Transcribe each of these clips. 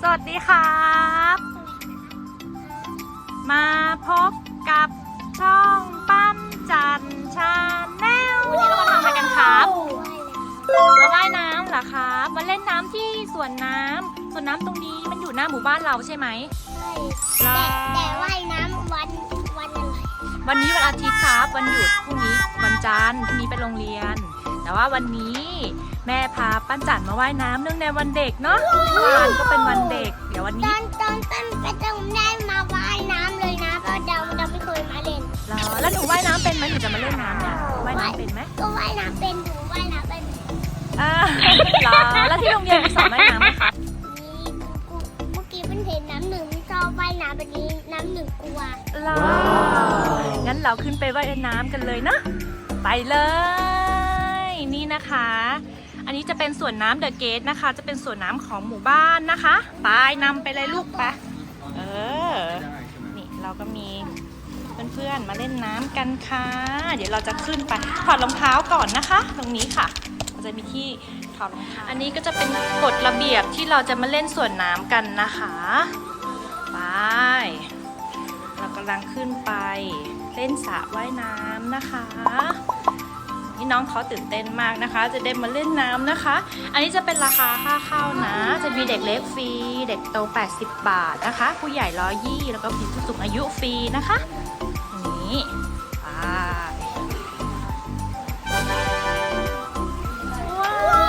สวัสดีครับ มาพบกับช่องปั้นจันชาแนลวันนี้เรามาทำอะไรกันครับมาว่ายน้ำเหรอครับมาเล่นน้ำที่สวนน้ำสวนน้ำตรงนี้มันอยู่หน้าหมู่บ้านเราใช่ไหมแต่แต่ว่ายน้ำวันวันอะไรวันนี้วันอาทิตย์ครับ วันหยุดพรุ่งนี้วันจันทร์พรุ่งนี้ไปโรงเรียน แต่ว่าวันนี้ แม่พาปั้นจันมาว่ายน้ำเนื่องในวันเด็กเนาะเมื่อวานก็เป็นวันเด็ก เดี๋ยววันตนี้อนตอนต้นไปต้องได้มาว่ายน้ำเลยนะเพราะเราเราไม่เคยมาเล่น เหรอแล้วหนูว่ายน้ำเป็นไหมหนูจะมาเล่นน้ำเนี่ยว่ายน้ำเป็นไหมก็ว่ายน้ำเป็นอยู่ว่ายน้ำเป็นอ่าเหรอแล้วที่โรงเรียนมีสอนว่ายน้ำไหมคะนี่กูเมื่อกี้เป็นเห็นน้ำหนึ่งไม่ชอบว่ายน้ำแบบนี้น้ำหนึ่งกลัว เหรองั้นเราขึ้นไปว่ายน้ำกันเลยนะ ไปเลย นะคะ อันนี้จะเป็นสวนน้ำเดอะเกตนะคะ จะเป็นสวนน้ำของหมู่บ้านนะคะไปนำไปเลยลูกไปเออ นี่เราก็มีเพื่อนๆมาเล่นน้ำกันค่ะ เดี๋ยวเราจะขึ้นไปถอดรองเท้าก่อนนะคะ ตรงนี้ค่ะมันจะมีที่ถอดรองเท้าอันนี้ก็จะเป็นกฎระเบียบที่เราจะมาเล่นสวนน้ำกันนะคะไปเรากำลังขึ้นไปเล่นสระว่ายน้ำนะคะ นี่น้องเขาตื่นเต้นมากนะคะ จะได้มาเล่นน้ำนะคะ อันนี้จะเป็นราคาค่าเข้านะ จะมีเด็กเล็กฟรี เด็กโต 80 บาทนะคะ ผู้ใหญ่ร้อยี่แล้วก็ผู้สูงอายุฟรีนะคะนี้ไปว้า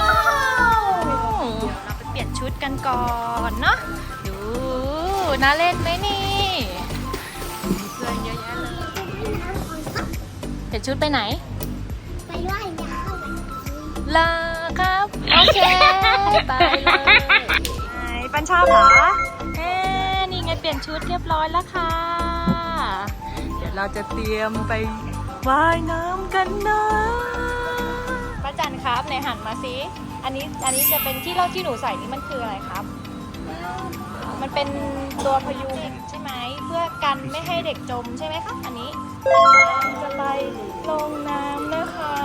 วเดี๋ยวเราไปเปลี่ยนชุดกันก่อนเนาะดูน่าเล่นไหมนี่เพื่อนเยอะแยะเลยเปลี่ยนชุดไปไหน ว่ายน้ลาครับ โอเค ไปเลยไหนปันชอบเหรอเอ๊ะนี่ไงเปลี่ยนชุดเรียบร้อยแล้วค่ะ เดี๋ยวเราจะเตรียมไปว่ายน้ำกันนะป้าจันครับไหนหันมาสิอันนี้อันนี้จะเป็นที่เราที่หนูใส่นี่มันคืออะไรครับ มันเป็นตัวพยุงใช่ไหมเพื่อกันไม่ให้เด็กจมใช่ไหมครับ อันนี้ จะไปลงน้ำนะคะ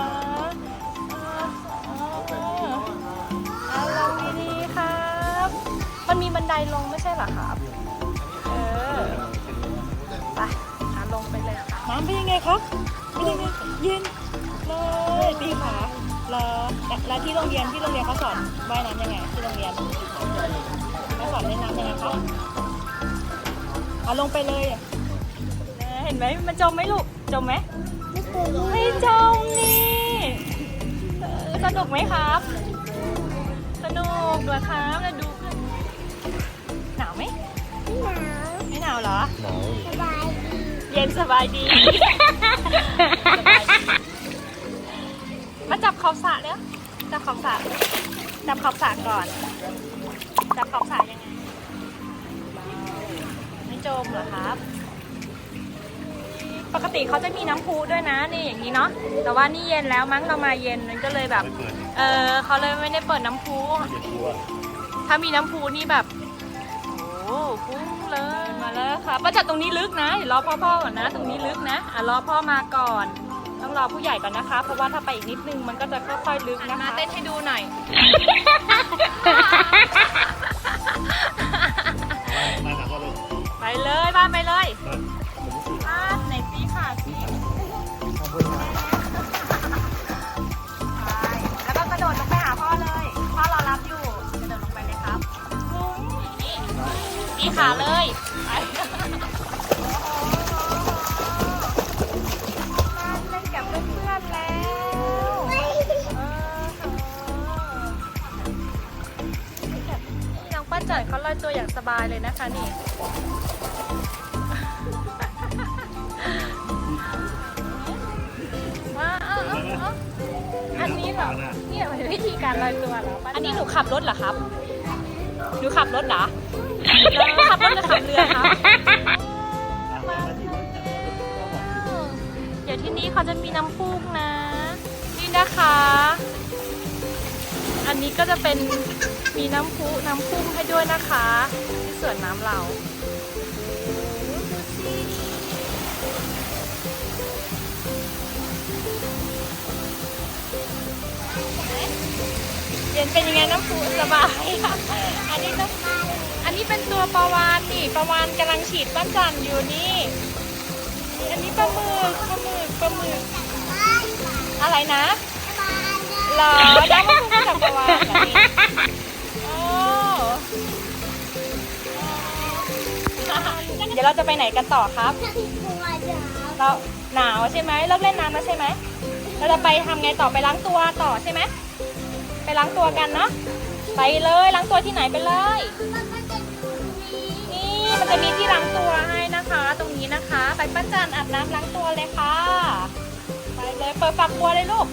อ่าอาอ่าลงดีๆครับ มันมีบันไดลงไม่ใช่เหรอครับ เออ ไปขาลงไปเลยน้ำเป็นยังไงครับเป็นยังไงเย็นเลยดีค่ะแล้วแล้วที่โรงเรียนที่โรงเรียนเขาสอนว่ายน้ำยังไงที่โรงเรียนเขาสอนเล่นน้ำยังไงครับเอาลงไปเลย ห็นไหมมันจมไหมลูก จมไหมำไม่เคยรู้ไม่จมนี่เออสนุกไหมครับ สนุกเหรอครับแล้วดูหนาวไหมหนาวไม่หนาวเหรอสบายดีเย็นสบายดี มาจับขอบสระเร็วจับขอบสระจับขอบสระก่อน จับขอบสระยังไง ไม่จมเหรอครับ ปกติเขาจะมีน้ำพุด้วยนะนี่อย่างนี้เนาะแต่ว่านี่เย็นแล้วมั้งเรามาเย็นมันก็เลยแบบ เออเขาเลยไม่ได้เปิดน้ำพุถ้ามีน้ำพุนี่แบบโอ้พุ่งเลยมาแล้วค่ะป้าจัดตรงนี้ลึกนะเดี๋ยวรอพ่อๆก่อนนะ ตรงนี้ลึกนะอะรอพ่อมาก่อนต้องรอผู้ใหญ่ก่อนนะคะ เพราะว่าถ้าไปอีกนิดนึงมันก็จะค่อยๆลึกนะคะเต้นให้ดูหน่อย ขาเลยไปมาเล่นกับเพื่อนแล้วนี่น้องป้าเจิดเขาลอยตัวอย่างสบายเลยนะคะนี่ว้าวเอาเอาเอาอันนี้เหรอเนี่ยเป็นวิธีการลอยตัวเหรออันนี้หนูขับรถเหรอครับ หนูขับรถเหรอ ขับรถจะขับเรือครับเดี๋ยวที่นี้เขาจะมีน้ำพุกนะ นี่นะคะ อันนี้ก็จะเป็นมีน้ำพุน้ำพุ่งให้ด้วยนะคะที่สวนน้ำเราเย็นเป็นยังไงน้ำพุสบายค่ะ อันนี้น้ำอันนี้ประวานกำลังฉีดปั้นจันอยู่นี่นี่อันนี้ปลาหมึกปลาหมึกปลาหมึกอะไรนะเหรอน้องมาพูดกับประวานเหรอนี่โอ้เดี๋ยวเราจะไปไหนกันต่อครับ เราหนาวใช่ไหมเลิกเล่นน้ำแล้วใช่ไหมเราจะไปทำไงต่อไปล้างตัวต่อใช่ไหมไปล้างตัวกันเนาะไปเลยล้างตัวที่ไหนไปเลย มันจะมีที่ล้างตัวให้นะคะ ตรงนี้นะคะ ไปปั้นจันอาบน้ำล้างตัวเลยค่ะ ไปเลยเปิดฝักบัวเลยลูก